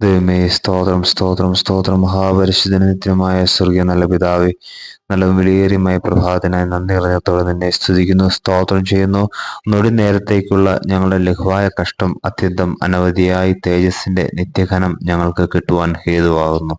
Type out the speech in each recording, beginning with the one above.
ദൈവമേ സ്തോത്രം സ്തോത്രം സ്തോത്രം. മഹാപരിശുദ്ധ നിത്യമായ സ്വർഗീയ നല്ല പിതാവേ നല്ല വിലയേറിയമായ പ്രഭാതത്തിനായി നന്ദി ഹൃദയത്തോടെ നിന്നെ സ്തുതിക്കുന്നു സ്തോത്രം ചെയ്യുന്നു. നൊടി നേരത്തേക്കുള്ള ഞങ്ങളുടെ ലഘുവായ കഷ്ടം അത്യന്തം അനവധിയായി തേജസ്സിന്റെ നിത്യഘനം ഞങ്ങൾക്ക് കിട്ടുവാൻ ഹേതുവാകുന്നു.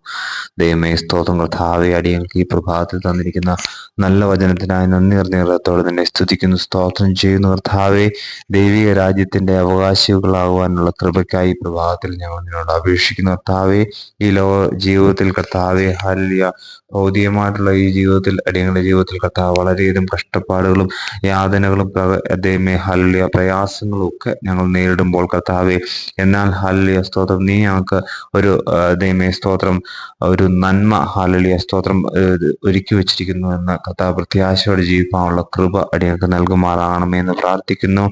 ദൈവമേ സ്തോത്രം. കർത്താവെ അടിയങ്ങൾക്ക് ഈ പ്രഭാതത്തിൽ തന്നിരിക്കുന്ന നല്ല വചനത്തിനായി നന്ദി പറഞ്ഞത്തോടെ നിന്നെ സ്തുതിക്കുന്നു സ്തോത്രം ചെയ്യുന്നു. കർത്താവെ ദൈവിക രാജ്യത്തിന്റെ അവകാശികളാകുവാനുള്ള കൃപയ്ക്കായി പ്രഭാതത്തിൽ ഞങ്ങൾ നിന്നോട് അപേക്ഷിക്കുന്നു. കർത്താവെ ഈ ലോക ജീവിതത്തിൽ കർത്താവെ ഹല്യ ഭൗതികമായിട്ടുള്ള ഈ ജീവിതത്തിൽ അടിയങ്ങളുടെ ജീവിതത്തിൽ കർത്താവ് വളരെയധികം കഷ്ടപ്പാടുകളും യാതനകളും അദ്ദേഹമേ ഹല്യ പ്രയാസങ്ങളും ഒക്കെ ഞങ്ങൾ നേരിടുമ്പോൾ കർത്താവെ എന്നാൽ ഹല്യ സ്തോത്രം. നീ ഞങ്ങൾക്ക് ഒരു ദൈമേ സ്തോത്രം ഒരു നന്മ ഹാലലിയ സ്തോത്രം ഒരുക്കി വെച്ചിരിക്കുന്നു എന്ന കർത്താവ് പ്രത്യാശയോടെ ജീവിക്കാനുള്ള കൃപ അടിയങ്ങൾക്ക് നൽകുമാറാകണമേ എന്ന് പ്രാർത്ഥിക്കുന്നു.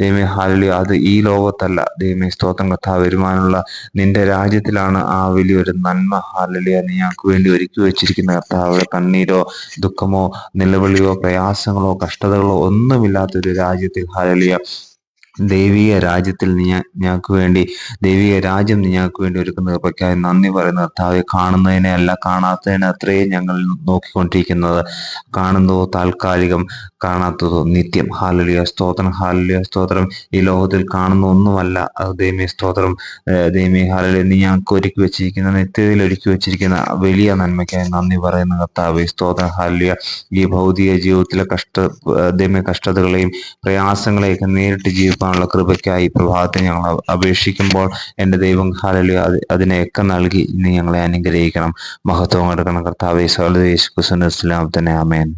ദൈവമേ ഹാലലിയ അത് ഈ ലോകത്തല്ല. ദൈവമേ സ്തോത്രം കർത്താവ് വരുമാനുള്ള നിന്റെ രാജ്യത്തിലാണ് ആ വലിയൊരു നന്മ. ഹാലലിയ നീ ഞങ്ങൾക്ക് വേണ്ടി ഒരുക്കി വെച്ചിരിക്കുന്ന കർത്താവ് കണ്ണീരോ ദുഃഖമോ നിലവിളിയോ പ്രയാസങ്ങളോ കഷ്ടതകളോ ഒന്നുമില്ലാത്തൊരു രാജ്യത്തിൽ ഹാലലിയ ദൈവിക രാജ്യത്തിൽ നീ ഞങ്ങൾക്ക് വേണ്ടി ദൈവിക രാജ്യം നീ ഞങ്ങൾക്ക് വേണ്ടി ഒരുക്കുന്ന കൃപയ്ക്കായി നന്ദി പറയുന്ന. കർത്താവെ കാണുന്നതിനെ അല്ല കാണാത്തതിനെ അത്രയും ഞങ്ങൾ നോക്കിക്കൊണ്ടിരിക്കുന്നത്. കാണുന്നതോ താൽക്കാലികം കാണാത്തതോ നിത്യം. ഹാലുലിയ സ്തോത്രം ഹാലുലിയ സ്തോത്രം. ഈ ലോകത്തിൽ കാണുന്ന ഒന്നുമല്ല. ദൈമി സ്തോത്രം. ദൈമി ഹാലലിയ നീ ഞങ്ങൾക്ക് ഒരുക്കി വെച്ചിരിക്കുന്ന നിത്യതയിൽ ഒരുക്കി വെച്ചിരിക്കുന്ന വലിയ നന്മയ്ക്കായി നന്ദി പറയുന്ന കർത്താവ്. സ്തോത്രം ഹാലിയ ഈ ഭൗതിക ജീവിതത്തിലെ കഷ്ട ദൈമ കഷ്ടതകളെയും പ്രയാസങ്ങളെയൊക്കെ നേരിട്ട് ജീവിക്കാൻ നടത്താനുള്ള കൃപയ്ക്കായി പ്രഭാതത്തിൽ ഞങ്ങൾ അപേക്ഷിക്കുമ്പോൾ എന്റെ ദൈവം ഹാലലി അതിനെയൊക്കെ നൽകി ഇന്ന് ഞങ്ങളെ അനുഗ്രഹിക്കണം. മഹത്വം കൊടുക്കണം കർത്താവ് സഹോദരി യേശു തന്നെ അമേൻ